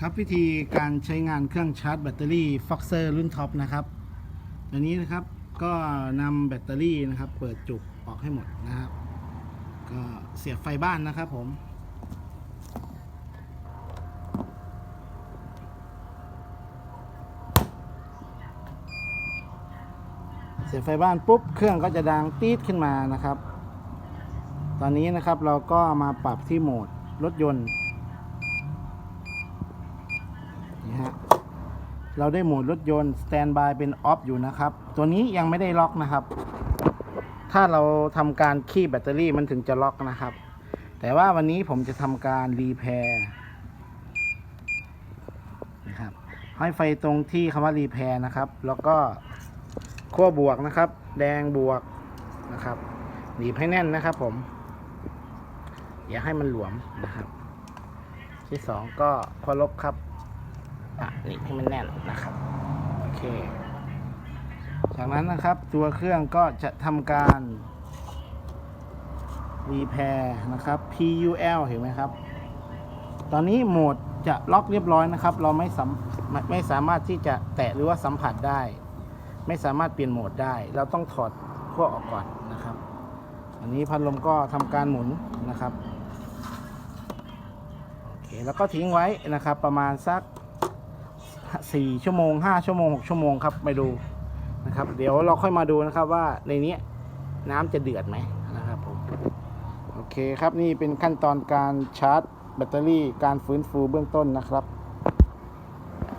ครับวิธีการใช้งานเครื่องชาร์จแบตเตอรี่ Foxer รุ่นท็อปนะครับอันนี้นะครับก็นำแบตเตอรี่นะครับ เปิดจุกออกให้หมดนะครับ ก็เสียบไฟบ้านนะครับผมเสียบไฟบ้านปุ๊บเครื่องก็จะดังตีดขึ้นมานะครับ ตอนนี้นะครับเราก็มาปรับที่โหมดรถยนต์ นี่ฮะ เราได้โหมดรถยนต์สแตนบายเป็นออฟอยู่นะครับ ตัวนี้ยังไม่ได้ล็อกนะครับ ถ้าเราทำการคีบแบตเตอรี่มันถึงจะล็อกนะครับ แต่ว่าวันนี้ผมจะทำการรีแพร์นะครับให้ไฟตรงที่คำว่ารีแพร์นะครับ แล้วก็ขั้วบวกนะครับ แดงบวกนะครับหนีบให้แน่นนะครับ ผม อย่าให้มันหลวมนะครับ ที่สองก็ขั้วลบครับ อะนี่ให้มันแน่นนะครับโอเค จากนั้นนะครับตัวเครื่องก็จะทำการรีแพร์นะครับ PUL เห็นไหมครับ ตอนนี้โหมดจะล็อกเรียบร้อยนะครับ เราไม่สามไม่ไม่สามารถที่จะแตะหรือว่าสัมผัสได้ ไม่สามารถเปลี่ยนโหมดได้ เราต้องถอดขั้วออกก่อนนะครับ อันนี้พัดลมก็ทำการหมุนนะครับ โอเค แล้วก็ทิ้งไว้นะครับ ประมาณสัก สี่ชั่วโมงห้าชั่วโมงหกชั่วโมงครับไปดูนะครับ เดี๋ยวเราค่อยมาดูนะครับว่าในนี้น้ำจะเดือดไหมนะครับผมโอเคครับนี่เป็นขั้นตอนการชาร์จแบตเตอรี่การฟื้นฟูเบื้องต้นนะครับ